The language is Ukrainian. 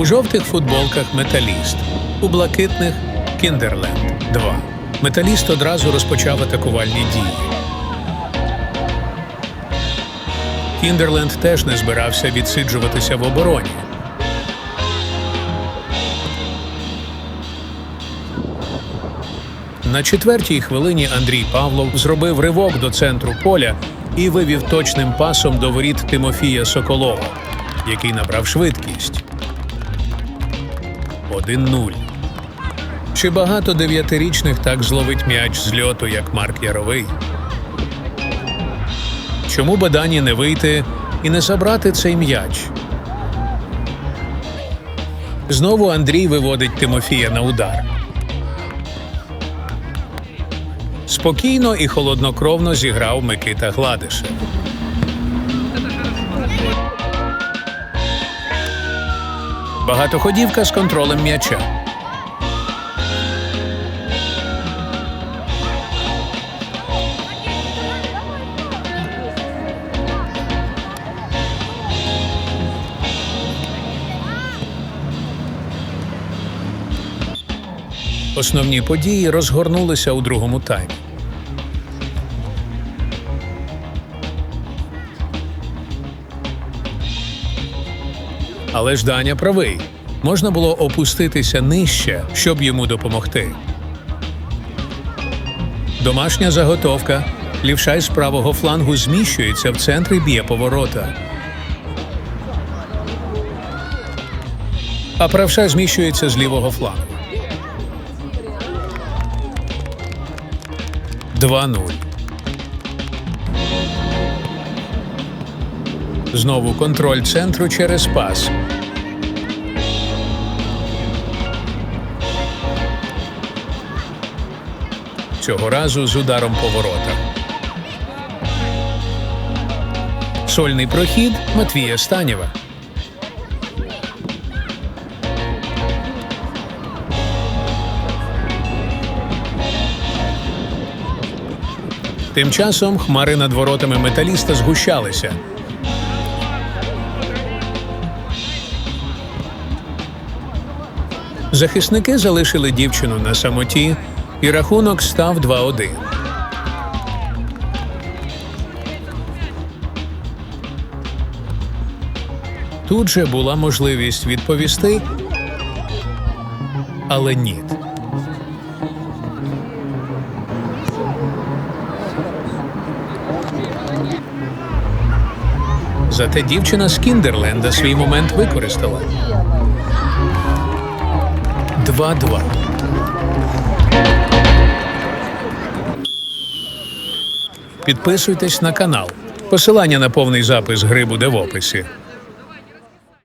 У жовтих футболках Металіст, у блакитних Кіндерленд 2. Металіст одразу розпочав атакувальні дії. Кіндерленд теж не збирався відсиджуватися в обороні. На четвертій хвилині Андрій Павлов зробив ривок до центру поля і вивів точним пасом до воріт Тимофія Соколова, який набрав швидкість. 1-0. Чи багато дев'ятирічних так зловить м'яч з льоту, як Марк Яровий? Чому би Дані не вийти і не забрати цей м'яч? Знову Андрій виводить Тимофія на удар. Спокійно і холоднокровно зіграв Микита Гладишев. Багатоходівка з контролем м'яча. Основні події розгорнулися у другому таймі. Але ж Даня правий. Можна було опуститися нижче, щоб йому допомогти. Домашня заготовка. Лівшай з правого флангу зміщується в центрі б'є поворота. А правша зміщується з лівого флангу. 2-0. Знову контроль центру через пас. Цього разу з ударом поворота. Сольний прохід Матвія Станєва. Тим часом хмари над воротами металіста згущалися. Захисники залишили дівчину на самоті, і рахунок став 2-1. Тут же була можливість відповісти, але ні. Зате дівчина з Кіндерленда свій момент використала. 2-2. Підписуйтесь на канал. Посилання на повний запис гри буде в описі.